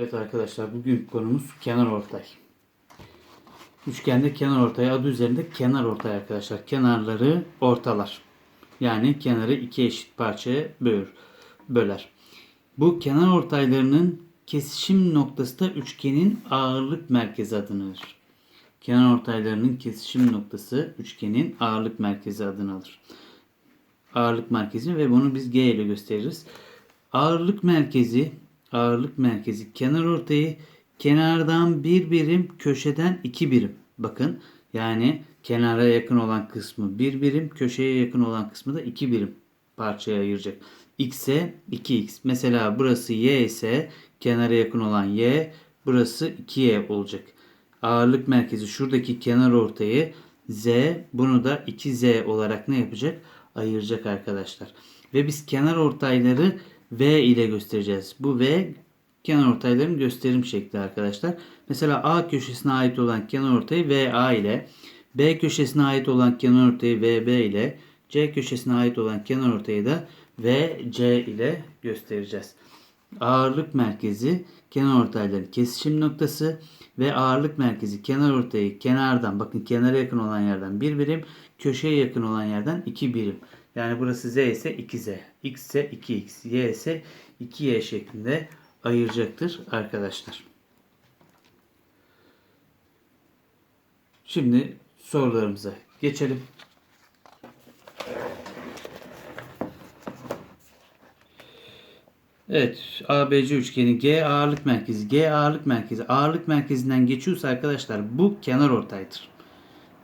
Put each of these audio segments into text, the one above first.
Evet arkadaşlar bugün konumuz kenar ortay. Üçgende kenar ortay adı üzerinde kenar ortay arkadaşlar. Kenarları ortalar. Yani kenarı iki eşit parçaya bölür, böler. Bu kenar ortaylarının kesişim noktası da üçgenin ağırlık merkezi adını alır. Kenar ortaylarının kesişim noktası üçgenin ağırlık merkezi adını alır. Ağırlık merkezi ve bunu biz G ile gösteririz. Ağırlık merkezi ağırlık merkezi kenar ortayı kenardan bir birim köşeden iki birim. Bakın yani kenara yakın olan kısmı bir birim köşeye yakın olan kısmı da iki birim parçaya ayıracak. X'e 2x. Mesela burası y ise kenara yakın olan y burası 2y olacak. Ağırlık merkezi şuradaki kenar ortayı z bunu da 2z olarak ne yapacak? Ayıracak arkadaşlar. Ve biz kenar ortayları V ile göstereceğiz. Bu V kenar ortayların gösterim şekli arkadaşlar. Mesela A köşesine ait olan kenar ortayı VA ile, B köşesine ait olan kenar ortayı VB ile, C köşesine ait olan kenar ortayı da VC ile göstereceğiz. Ağırlık merkezi kenar ortayların kesişim noktası ve ağırlık merkezi kenar ortayı kenardan bakın kenara yakın olan yerden bir birim, köşeye yakın olan yerden iki birim. Yani burası z ise 2z, x ise 2x, y ise 2y şeklinde ayıracaktır arkadaşlar. Şimdi sorularımıza geçelim. Evet, ABC üçgeni G ağırlık merkezi, G ağırlık merkezi, ağırlık merkezinden geçiyorsa arkadaşlar bu kenar ortaydır.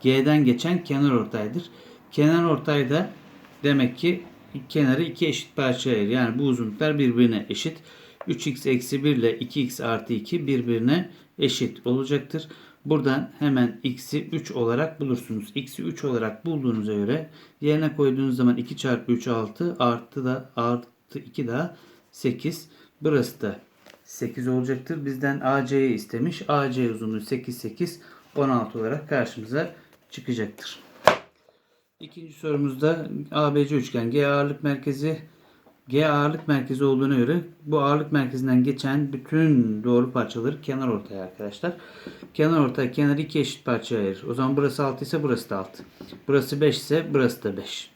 G'den geçen kenar ortaydır. Kenar ortayda demek ki kenarı iki eşit parçaya ayır. Yani bu uzunluklar birbirine eşit. 3x eksi 1 ile 2x artı 2 birbirine eşit olacaktır. Buradan hemen x'i 3 olarak bulursunuz. x'i 3 olarak bulduğunuza göre yerine koyduğunuz zaman 2 çarpı 3 6 artı da artı 2 daha 8. Burası da 8 olacaktır. Bizden AC'yi istemiş. AC uzunluğu 8 8 16 olarak karşımıza çıkacaktır. İkinci sorumuzda ABC üçgen G ağırlık merkezi G ağırlık merkezi olduğuna göre bu ağırlık merkezinden geçen bütün doğru parçaları kenar ortaya arkadaşlar. Kenar ortaya kenarı iki eşit parçaya ayırır. O zaman burası 6 ise burası da 6. Burası 5 ise burası da 5.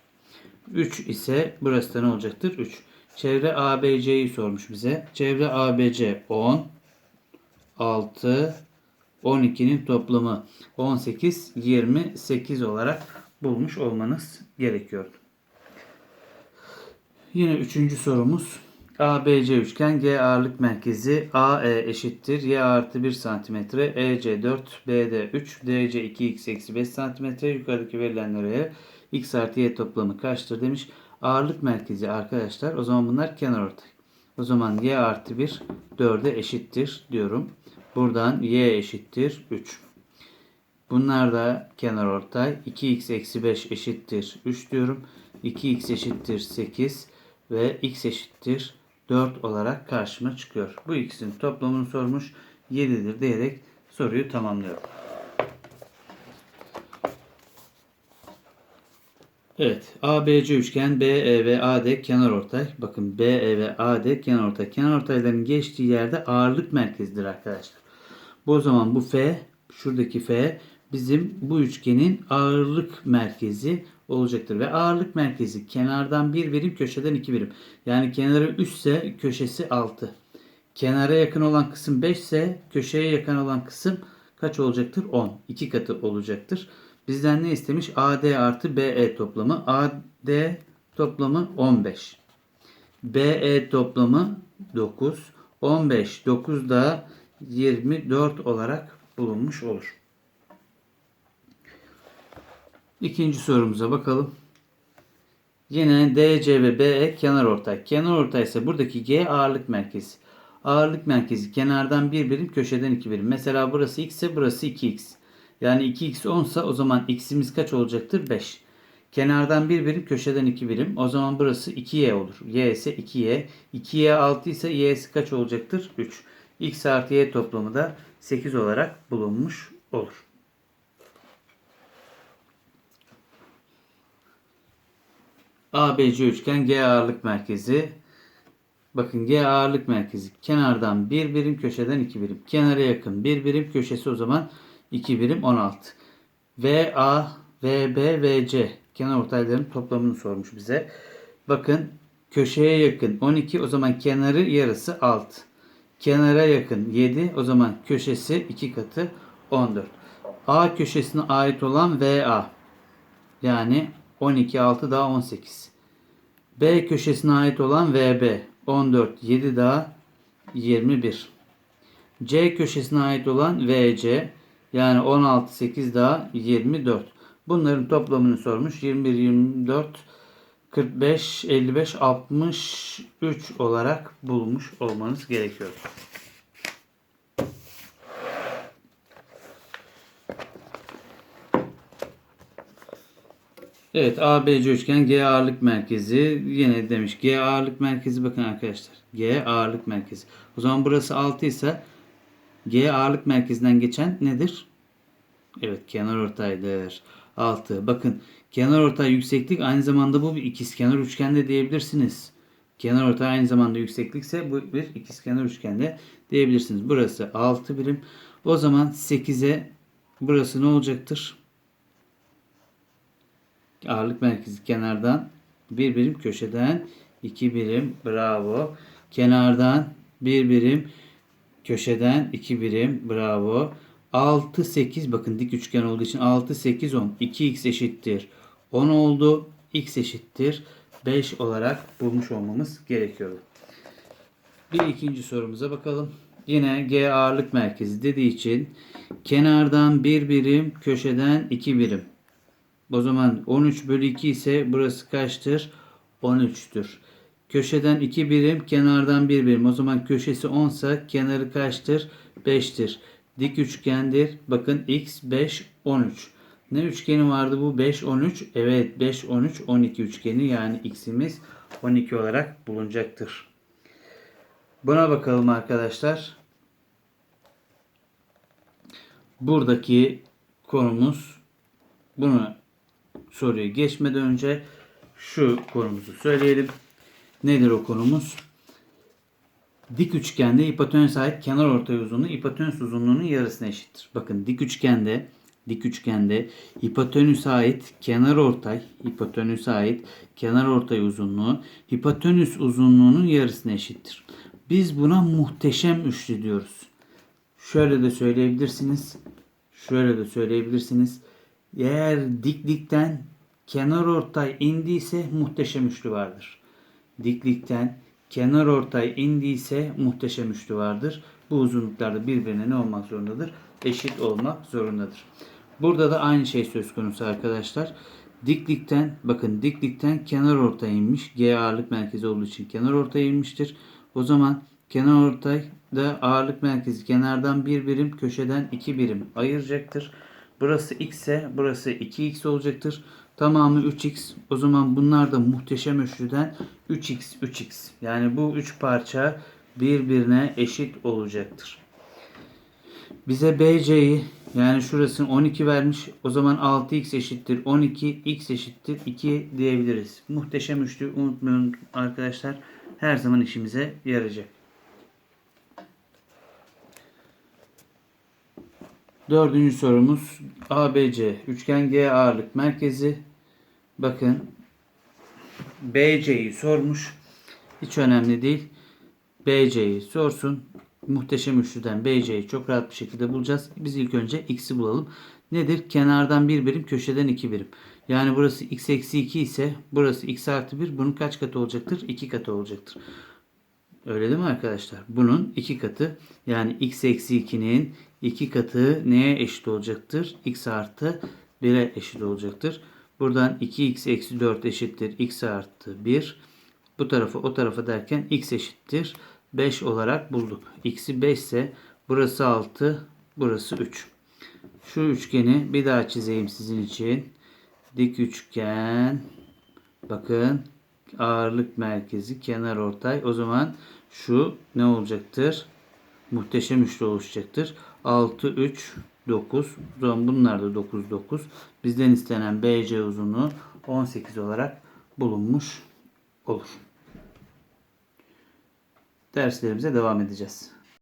3 ise burası da ne olacaktır? 3. Çevre ABC'yi sormuş bize. Çevre ABC 10 6 12'nin toplamı 18 28 olarak bulmuş olmanız gerekiyordu. Yine üçüncü sorumuz. ABC üçgen G ağırlık merkezi AE eşittir. Y artı 1 cm, EC 4, BD 3, DC 2x eksi 5 cm. Yukarıdaki verilenlere x artı y toplamı kaçtır demiş. Ağırlık merkezi arkadaşlar. O zaman bunlar kenar ortay. O zaman y artı 1 4'e eşittir diyorum. Buradan y eşittir 3. Bunlar da kenar ortay. 2x eksi 5 eşittir 3 diyorum. 2x eşittir 8 ve x eşittir 4 olarak karşıma çıkıyor. Bu ikisinin toplamını sormuş 7'dir diyerek soruyu tamamlıyorum. Evet. ABC üçgen BE ve AD kenar ortay. Bakın BE ve AD kenar ortay. Kenar ortayların geçtiği yerde ağırlık merkezidir arkadaşlar. Bu zaman bu F, şuradaki F bizim bu üçgenin ağırlık merkezi olacaktır. Ve ağırlık merkezi kenardan bir birim köşeden iki birim. Yani kenarı 3 ise köşesi 6. Kenara yakın olan kısım 5 ise köşeye yakın olan kısım kaç olacaktır? 10. 2 katı olacaktır. Bizden ne istemiş? AD artı BE toplamı. AD toplamı 15. BE toplamı 9. 15. 9 da 24 olarak bulunmuş olur. İkinci sorumuza bakalım. Yine DC ve BE kenar ortay. Kenar ortay ise buradaki G ağırlık merkezi. Ağırlık merkezi kenardan bir birim köşeden iki birim. Mesela burası x ise burası 2x. Yani 2x 10 ise o zaman x'imiz kaç olacaktır? 5. Kenardan bir birim köşeden iki birim. O zaman burası 2y olur. y ise 2y. 2y 6 ise y'si kaç olacaktır? 3. x artı y toplamı da 8 olarak bulunmuş olur. ABC üçgen G ağırlık merkezi Bakın G ağırlık merkezi. Kenardan 1 birim, köşeden 2 birim. Kenara yakın 1 birim, köşesi o zaman 2 birim 16. VA, VB, VC kenar ortayların toplamını sormuş bize. Bakın köşeye yakın 12 o zaman kenarı yarısı 6. Kenara yakın 7 o zaman köşesi 2 katı 14. A köşesine ait olan VA yani 12 6 daha 18. B köşesine ait olan VB 14 7 daha 21. C köşesine ait olan VC yani 16 8 daha 24. Bunların toplamını sormuş. 21 24 45 55 63 olarak bulmuş olmanız gerekiyor. Evet ABC üçgen G ağırlık merkezi yine demiş G ağırlık merkezi bakın arkadaşlar G ağırlık merkezi. O zaman burası 6 ise G ağırlık merkezinden geçen nedir? Evet kenar ortaydır. 6. Bakın kenar ortay yükseklik aynı zamanda bu bir ikizkenar üçgende diyebilirsiniz. Kenar ortay aynı zamanda yükseklikse bu bir ikizkenar üçgende diyebilirsiniz. Burası 6 birim. O zaman 8'e burası ne olacaktır? Ağırlık merkezi kenardan bir birim köşeden iki birim bravo. Kenardan bir birim köşeden iki birim bravo. 6 8 bakın dik üçgen olduğu için 6 8 10 2x eşittir 10 oldu. x eşittir 5 olarak bulmuş olmamız gerekiyordu. Bir ikinci sorumuza bakalım. Yine G ağırlık merkezi dediği için kenardan bir birim köşeden iki birim. O zaman 13 bölü 2 ise burası kaçtır? 13'tür. Köşeden 2 birim, kenardan 1 birim. O zaman köşesi 10 ise kenarı kaçtır? 5'tir. Dik üçgendir. Bakın x 5 13. Ne üçgeni vardı bu? 5 13. Evet 5 13 12 üçgeni yani x'imiz 12 olarak bulunacaktır. Buna bakalım arkadaşlar. Buradaki konumuz bunu soruyu geçmeden önce şu konumuzu söyleyelim. Nedir o konumuz? Dik üçgende hipotenüs ait kenar ortay uzunluğu hipotenüs uzunluğunun yarısına eşittir. Bakın dik üçgende dik üçgende hipotenüs ait kenar ortay hipotenüs ait kenar ortay uzunluğu hipotenüs uzunluğunun yarısına eşittir. Biz buna muhteşem üçlü diyoruz. Şöyle de söyleyebilirsiniz. Şöyle de söyleyebilirsiniz. Eğer diklikten kenar ortay indiyse muhteşem üçlü vardır. Diklikten kenar ortay indiyse muhteşem üçlü vardır. Bu uzunluklarda birbirine ne olmak zorundadır? Eşit olmak zorundadır. Burada da aynı şey söz konusu arkadaşlar. Diklikten bakın diklikten kenar ortay inmiş. G ağırlık merkezi olduğu için kenar ortay inmiştir. O zaman kenar ortay da ağırlık merkezi kenardan bir birim köşeden iki birim ayıracaktır. Burası x ise burası 2x olacaktır. Tamamı 3x. O zaman bunlar da muhteşem üçlüden 3x 3x. Yani bu üç parça birbirine eşit olacaktır. Bize BC'yi yani şurasını 12 vermiş. O zaman 6x eşittir 12, x eşittir 2 diyebiliriz. Muhteşem üçlü unutmayın arkadaşlar. Her zaman işimize yarayacak. Dördüncü sorumuz ABC üçgen G ağırlık merkezi. Bakın BC'yi sormuş. Hiç önemli değil. BC'yi sorsun. Muhteşem üçlüden BC'yi çok rahat bir şekilde bulacağız. Biz ilk önce x'i bulalım. Nedir? Kenardan bir birim, köşeden iki birim. Yani burası x eksi 2 ise burası x artı 1. Bunun kaç katı olacaktır? 2 katı olacaktır. Öyle değil mi arkadaşlar? Bunun 2 katı yani x eksi 2'nin 2 katı neye eşit olacaktır? x artı 1'e eşit olacaktır. Buradan 2x eksi 4 eşittir x artı 1. Bu tarafı o tarafa derken x eşittir 5 olarak bulduk. x'i 5 ise burası 6 burası 3. Şu üçgeni bir daha çizeyim sizin için. Dik üçgen. Bakın ağırlık merkezi kenar ortay. O zaman şu ne olacaktır? Muhteşem üçlü oluşacaktır. 6 3 9. O zaman bunlar da 9 9. Bizden istenen BC uzunluğu 18 olarak bulunmuş olur. derslerimize devam edeceğiz.